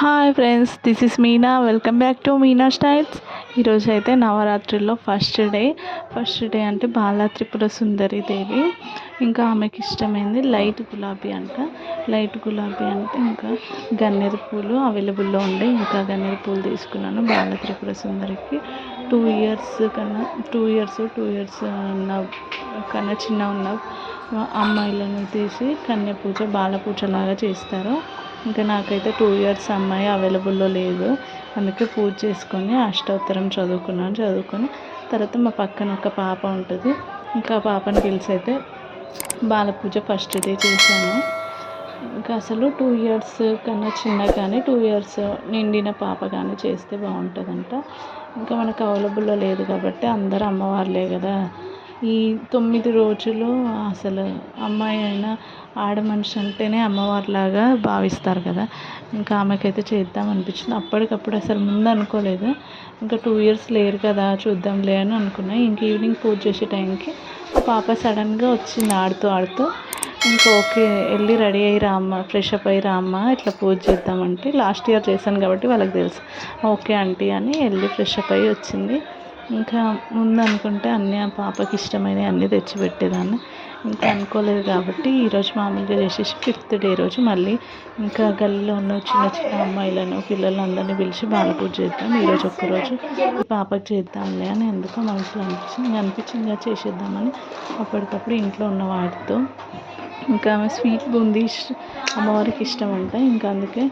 Hi friends this is Meena welcome back to Meena styles ఈరోజు అయితే నవరాత్రిలో first day first day అంటే బాలా త్రిపుర సుందరి దేవి. ఇంకా ఆమెకి ఇష్టమైంది లైట్ గులాబీ అంట. లైట్ గులాబీ అంటే ఇంకా గన్నేరు పూలు అవైలబుల్లో ఉండే ఇంకా గన్నేరు పూలు తీసుకున్నాను బాల త్రిపుర సుందరికి. టూ ఇయర్స్ కన్నా టూ ఇయర్స్ టూ ఇయర్స్ ఉన్న కన్నా చిన్న ఉన్న అమ్మాయిలను తీసి కన్య పూజ బాల పూజ లాగా చేస్తారు. ఇంకా నాకైతే టూ ఇయర్స్ అమ్మాయి అవైలబుల్లో లేదు. అందుకే పూజ చేసుకొని అష్టోత్తరం చదువుకున్నాను. చదువుకొని తర్వాత మా పక్కన ఒక పాప ఉంటుంది. ఇంకా పాపని పిలిచి అయితే బాలపూజ ఫస్ట్ డే చేశాను. ఇంకా అసలు టూ ఇయర్స్ కన్నా చిన్న కానీ టూ ఇయర్స్ నిండిన పాప కానీ చేస్తే బాగుంటుందంట. ఇంకా మనకు అవైలబుల్లో లేదు కాబట్టి అందరూ అమ్మవార్లే కదా. ఈ తొమ్మిది రోజులు అసలు అమ్మాయి అయినా ఆడ మనిషి అంటేనే అమ్మవారిలాగా భావిస్తారు కదా. ఇంకా ఆమెకైతే చేద్దాం అనిపించింది. అప్పటికప్పుడు అసలు ముందు అనుకోలేదు. ఇంకా టూ ఇయర్స్ లేరు కదా చూద్దాంలే అని అనుకున్నా. ఇంక ఈవినింగ్ పూజ చేసే టైంకి పాప సడన్గా వచ్చింది ఆడుతూ ఆడుతూ. ఇంకా ఓకే వెళ్ళి రెడీ అయ్యి రామ్మ ఫ్రెష్ అప్ అయ్యి రామ్మ ఇట్లా పూజ చేద్దామంటే లాస్ట్ ఇయర్ చేశాను కాబట్టి వాళ్ళకి తెలుసు. ఓకే ఆంటీ అని వెళ్ళి ఫ్రెష్ అప్ అయ్యి వచ్చింది. ఇంకా ముందు అనుకుంటే అన్నీ ఆ పాపకి ఇష్టమైనవి అన్నీ తెచ్చిపెట్టేదాన్ని. ఇంకా అనుకోలేదు కాబట్టి ఈరోజు మామూలుగా చేసేసి ఫిఫ్త్ డే రోజు మళ్ళీ ఇంకా గల్లీలో ఉన్న చిన్న చిన్న అమ్మాయిలను పిల్లలందరినీ పిలిచి బాలపూజ చేద్దాం. ఈరోజు ఒక్కరోజు పాపకి చేద్దాంలే అని ఎందుకో మనసులో అనిపించింది. అనిపించింది చేసేద్దామని. అప్పటికప్పుడు ఇంట్లో ఉన్న వాటితో ఇంకా ఆమె స్వీట్ బూందీ అమ్మవారికి ఇష్టం అంట. ఇంకా అందుకే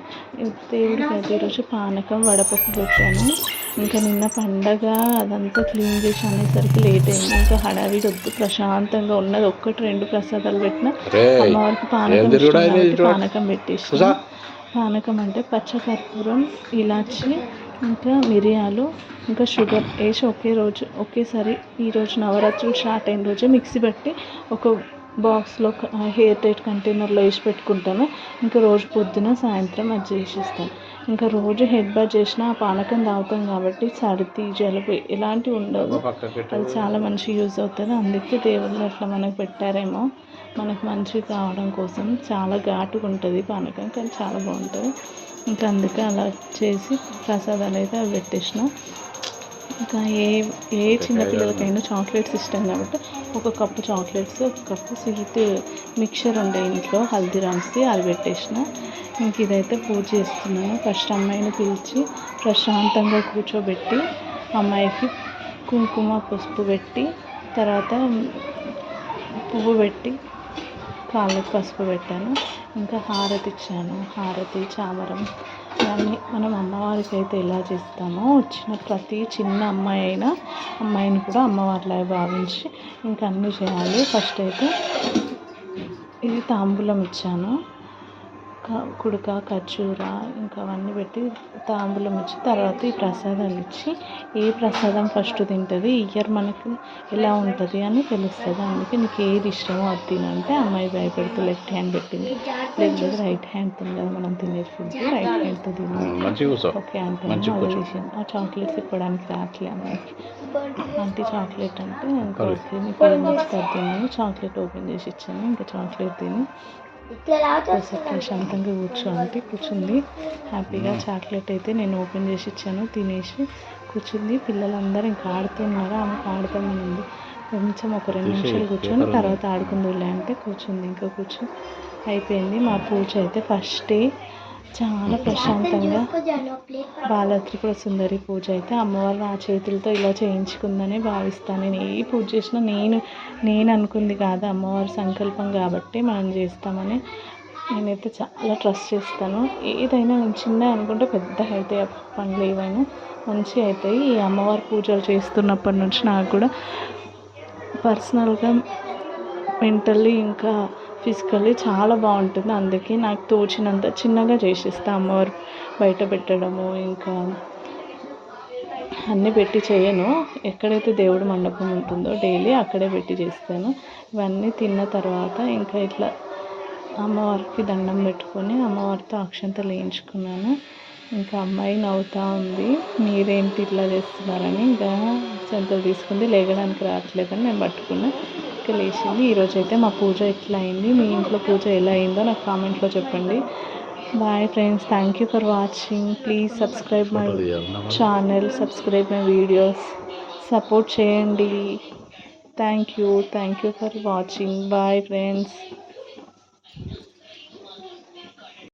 దేవుడికి అయితే ఈరోజు పానకం వడపప్పు పెట్టాను. ఇంకా నిన్న పండగ అదంతా క్లీన్ చేసి అనేసరికి లేట్ అయింది. ఇంకా హడావిడి వద్దు ప్రశాంతంగా ఉన్నది. ఒక్కటి రెండు ప్రసాదాలు పెట్టిన అమ్మవారికి పానకం పానకం పెట్టేసి పానకం అంటే పచ్చకర్పూరం ఇలాచి ఇంకా మిరియాలు ఇంకా షుగర్ వేసి ఒకే రోజు ఒకేసారి ఈరోజు నవరాత్రులు స్టార్ట్ అయిన రోజే మిక్సీ పెట్టి ఒక బాక్స్లో హెయిర్ టైట్ కంటైనర్లో వేసి పెట్టుకుంటాను ఇంకా రోజు పొద్దున సాయంత్రం అది చేసేస్తాను ఇంకా రోజు హెడ్ బాత్ చేసిన ఆ పానకం తాగుతాం కాబట్టి సర్ది జలుబు ఎలాంటివి ఉండవు. అది చాలా మంచి యూజ్ అవుతుంది. అందుకే దేవుళ్ళు అట్లా మనకు పెట్టారేమో. మనకు మంచిగా కావడం కోసం చాలా ఘాటుగా ఉంటుంది పానకం కానీ చాలా బాగుంటుంది. ఇంకా అందుకే అలా చేసి ప్రసాదాలు అయితే అవి పెట్టేసిన. ఇంకా ఏ ఏ చిన్నపిల్లలకైనా చాక్లెట్స్ ఇష్టం కాబట్టి ఒక కప్పు చాక్లెట్స్ ఒక కప్పు స్వీట్ మిక్చర్ ఉండే ఇంట్లో హల్దీరామ్స్ది అది పెట్టేసిన ఇంక ఇదైతే పూజ చేస్తున్నాను. ఫస్ట్ అమ్మాయిని పిలిచి ప్రశాంతంగా కూర్చోబెట్టి అమ్మాయికి కుంకుమ పసుపు పెట్టి తర్వాత పువ్వు పెట్టి కాళ్ళకి పసుపు పెట్టాను. ఇంకా హారతి ఇచ్చాను. హారతి చామరం దాన్ని మనం అమ్మవారికి అయితే ఎలా చేస్తామో వచ్చిన ప్రతి చిన్న అమ్మాయి అయినా అమ్మాయిని కూడా అమ్మవారిలా భావించి ఇంకా అన్నీ చేయాలి. ఫస్ట్ అయితే ఇది తాంబూలం ఇచ్చాను. కుడక ఖర్జూర ఇంకా అవన్నీ పెట్టి తాంబూలం ఇచ్చి తర్వాత ఈ ప్రసాదాలు ఇచ్చి ఏ ప్రసాదం ఫస్ట్ తింటుంది ఇయర్ మనకు ఎలా ఉంటుంది అని తెలుస్తుంది. అందుకే నీకు ఏది ఇష్టమో అది తినంటే అమ్మాయి భయపెడుతూ లెఫ్ట్ హ్యాండ్ పెట్టింది. లేదు రైట్ హ్యాండ్ తిని కదా మనం తినే ఫుడ్ రైట్ హ్యాండ్తో తిని. ఓకే అంటే ఆ చాక్లెట్స్ ఇవ్వడానికి రావట్లే అమ్మాయికి. అంటే చాక్లెట్ అంటే ఇంకా ఓకే నీకు ఏం వస్తుంది తిని చాక్లెట్ ఓపెన్ చేసి ఇచ్చాను ఇంకా చాక్లెట్ తిని. ప్రశాంతంగా కూర్చో అంటే కూర్చుంది. హ్యాపీగా చాక్లెట్ అయితే నేను ఓపెన్ చేసి ఇచ్చాను తినేసి కూర్చుంది. పిల్లలందరూ ఇంకా ఆడుతున్నారు ఆమెకు ఉంది. కొంచెం ఒక రెండు నిమిషాలు కూర్చొని తర్వాత ఆడుకుందులే అంటే కూర్చుంది ఇంకా కూర్చొని అయిపోయింది మా పూజ అయితే ఫస్ట్ డే. చాలా ప్రశాంతంగా బాలత్రి సుందరి పూజ అయితే అమ్మవారు నా చేతులతో ఇలా చేయించుకుందని భావిస్తాను నేను ఏ పూజ చేసినా నేను నేను అనుకుంది కాదు అమ్మవారి సంకల్పం కాబట్టి మనం చేస్తామని నేనైతే చాలా ట్రస్ట్ చేస్తాను. ఏదైనా నేను చిన్న అనుకుంటే పెద్ద అవుతాయి పనులు ఏవైనా మంచిగా అవుతాయి ఈ అమ్మవారి పూజలు చేస్తున్నప్పటి నుంచి నాకు కూడా పర్సనల్గా మెంటల్లీ ఇంకా ఫిజికల్లీ చాలా బాగుంటుంది. అందుకే నాకు తోచినంత చిన్నగా చేసేస్తా అమ్మవారు. బయట పెట్టడము ఇంకా అన్నీ పెట్టి చేయను. ఎక్కడైతే దేవుడు మండపం ఉంటుందో డైలీ అక్కడే పెట్టి చేస్తాను. ఇవన్నీ తిన్న తర్వాత ఇంకా ఇట్లా అమ్మవారికి దండం పెట్టుకొని అమ్మవారితో అక్షంతలు వేయించుకున్నాను. ఇంకా అమ్మాయి నవ్వుతూ ఉంది. మీరేంటి ఇట్లా చేస్తున్నారని ఇంకా అక్షంతలు తీసుకుంది లేగడానికి రావట్లేదని నేను పట్టుకున్నా. ఇంకా లేచింది. ఈరోజు అయితే మా పూజ ఎట్లా అయింది మీ ఇంట్లో పూజ ఎలా అయిందో నాకు కామెంట్లో చెప్పండి. Bye friends thank you for watching. Please subscribe my channel subscribe my videos. Support చేయండి. Thank you thank you for watching. Bye friends.